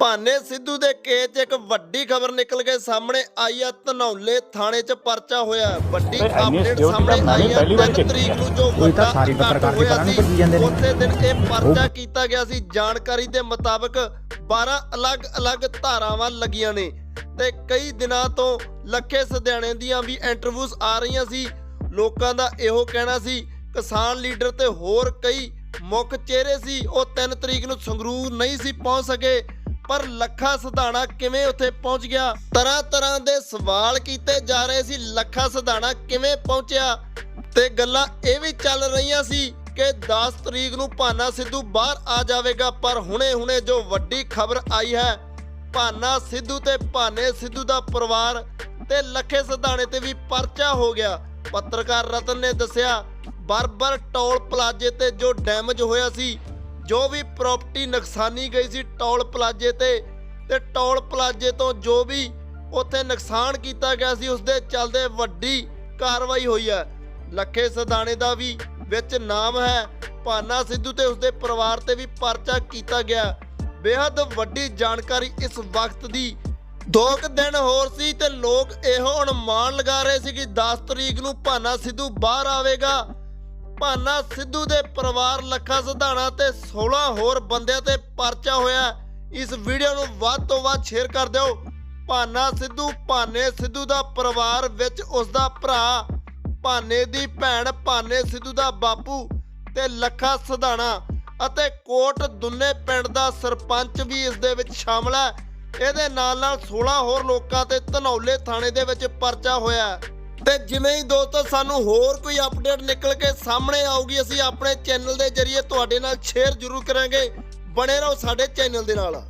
ਭਾਨੇ ਸਿੱਧੂ ਦੇ ਕੇਸ 'ਚ ਇੱਕ ਵੱਡੀ ਖਬਰ ਨਿਕਲ ਕੇ ਸਾਹਮਣੇ ਆਈ ਆ। ਧਨੌਲੇ ਥਾਣੇ 'ਚ ਪਰਚਾ ਹੋਇਆ। ਵੱਡੀ ਅਪਡੇਟ ਸਾਹਮਣੇ ਆਈ 3 ਦੇਖੀ ਤਰੀਕ ਨੂੰ ਜੋ ਵੱਡਾ ਸਾਰੀ ਪੱਤਰਕਾਰ ਦੀ ਨਹੀਂ ਸੀ, ਭੱਜੀ ਜਾਂਦੇ ਨੇ। ਉਸੇ ਦਿਨ ਇਹ ਪਰਚਾ ਕੀਤਾ ਗਿਆ ਸੀ। ਜਾਣਕਾਰੀ ਦੇ ਮੁਤਾਬਕ 12 ਅਲੱਗ-ਅਲੱਗ ਧਾਰਾਵਾਂ ਲੱਗੀਆਂ ਨੇ ਤੇ ਕਈ ਦਿਨਾਂ ਤੋਂ ਲੱਖੇ ਸਦਿਆਣੇ ਦੀਆਂ ਵੀ ਇੰਟਰਵਿਊਜ਼ ਆ ਰਹੀਆਂ ਸੀ। ਲੋਕਾਂ ਦਾ ਇਹੋ ਕਹਿਣਾ ਸੀ ਕਿਸਾਨ ਲੀਡਰ ਤੇ ਹੋਰ ਕਈ ਮੁੱਖ ਚਿਹਰੇ ਸੀ। ਉਹ 3 ਤਰੀਕ ਨੂੰ ਸੰਗਰੂਰ ਨਹੀਂ ਸੀ ਪਹੁੰਚ ਸਕੇ। ਪਰ ਲੱਖਾ ਸਧਾਣਾ ਕਿਵੇਂ ਉੱਥੇ ਪਹੁੰਚ ਗਿਆ? ਤਰ੍ਹਾਂ ਤਰ੍ਹਾਂ ਦੇ ਸਵਾਲ ਕੀਤੇ ਜਾ ਰਹੇ ਸੀ, ਲੱਖਾ ਸਧਾਣਾ ਕਿਵੇਂ ਪਹੁੰਚਿਆ? ਤੇ ਗੱਲਾਂ ਇਹ ਵੀ ਚੱਲ ਰਹੀਆਂ ਸੀ ਕਿ 10 ਤਰੀਕ ਨੂੰ ਭਾਨਾ ਸਿੱਧੂ ਬਾਹਰ ਆ ਜਾਵੇਗਾ, ਪਰ ਹੁਣੇ-ਹੁਣੇ ਜੋ ਵੱਡੀ ਖਬਰ ਆਈ ਹੈ, ਭਾਨਾ ਸਿੱਧੂ ਤੇ ਭਾਨੇ ਸਿੱਧੂ ਦਾ ਪਰਿਵਾਰ ਤੇ ਲੱਖੇ ਸਧਾਣੇ ਤੇ ਵੀ ਪਰਚਾ ਹੋ ਗਿਆ। ਪੱਤਰਕਾਰ ਰਤਨ ਨੇ ਦੱਸਿਆ, ਬਰਬਰ ਟੋਲ ਪਲਾਜ਼ੇ ਤੇ ਜੋ ਡੈਮੇਜ ਹੋਇਆ ਸੀ ਜੋ ਵੀ ਪ੍ਰਾਪਰਟੀ ਨੁਕਸਾਨੀ ਗਈ ਸੀ ਟੋਲ ਪਲਾਜ਼ੇ ਤੇ ਤੇ ਟੋਲ ਪਲਾਜ਼ੇ ਤੋਂ ਜੋ ਵੀ ਉੱਥੇ ਨੁਕਸਾਨ ਕੀਤਾ ਗਿਆ ਸੀ ਉਸ ਦੇ ਚੱਲਦੇ ਵੱਡੀ ਕਾਰਵਾਈ ਹੋਈ ਹੈ। ਲੱਖੇ ਸਦਾਣੇ ਦਾ ਵੀ ਵਿੱਚ ਨਾਮ ਹੈ। ਭਾਨਾ ਸਿੱਧੂ ਤੇ ਉਸਦੇ ਪਰਿਵਾਰ ਤੇ ਵੀ ਪਰਚਾ ਕੀਤਾ ਗਿਆ। ਬੇहद ਵੱਡੀ ਜਾਣਕਾਰੀ ਇਸ ਵਕਤ ਦੀ। ਦੋ ਕੁ ਦਿਨ ਹੋਰ ਸੀ ਤੇ ਲੋਕ ਇਹੋ ਅਨੁਮਾਨ ਲਗਾ ਰਹੇ ਸੀ ਕਿ 10 ਤਰੀਕ ਨੂੰ ਭਾਨਾ ਸਿੱਧੂ ਬਾਹਰ ਆਵੇਗਾ। ਭਾਨਾ ਸਿੱਧੂ ਦੇ ਪਰਿਵਾਰ ਲੱਖਾ ਸਧਾਣਾ ਤੇ 16 ਹੋਰ ਬੰਦਿਆਂ ਤੇ ਪਰਚਾ ਹੋਇਆ ਇਸ ਵੀਡੀਓ ਨੂੰ ਵੱਧ ਤੋਂ ਵੱਧ ਸ਼ੇਅਰ ਕਰ ਦਿਓ। ਭਾਨਾ ਸਿੱਧੂ, ਭਾਨੇ ਸਿੱਧੂ ਦਾ ਪਰਿਵਾਰ ਵਿੱਚ ਉਸ ਦਾ ਭਰਾ, ਭਾਨੇ ਦੀ ਭੈਣ, ਭਾਨੇ ਸਿੱਧੂ ਦਾ ਬਾਪੂ ਤੇ ਲੱਖਾ ਸਧਾਣਾ ਅਤੇ ਕੋਟ ਦੁੰਨੇ ਪਿੰਡ ਦਾ ਸਰਪੰਚ ਵੀ ਇਸ ਦੇ ਵਿੱਚ ਸ਼ਾਮਲ ਹੈ। ਇਹਦੇ ਨਾਲ ਨਾਲ 16 ਹੋਰ ਲੋਕਾਂ ਤੇ ਧਨੌਲੇ ਥਾਣੇ ਦੇ ਵਿੱਚ ਪਰਚਾ ਹੋਇਆ ਤੇ ਜਿਵੇਂ ਹੀ ਦੋਸਤੋ ਸਾਨੂੰ ਹੋਰ ਕੋਈ ਅਪਡੇਟ ਨਿਕਲ ਕੇ ਸਾਹਮਣੇ ਆਊਗੀ, ਅਸੀਂ ਆਪਣੇ ਚੈਨਲ ਦੇ ਜਰੀਏ ਤੁਹਾਡੇ ਨਾਲ ਸ਼ੇਅਰ ਜ਼ਰੂਰ ਕਰਾਂਗੇ। ਬਣੇ ਰਹੋ ਸਾਡੇ ਚੈਨਲ ਦੇ ਨਾਲ।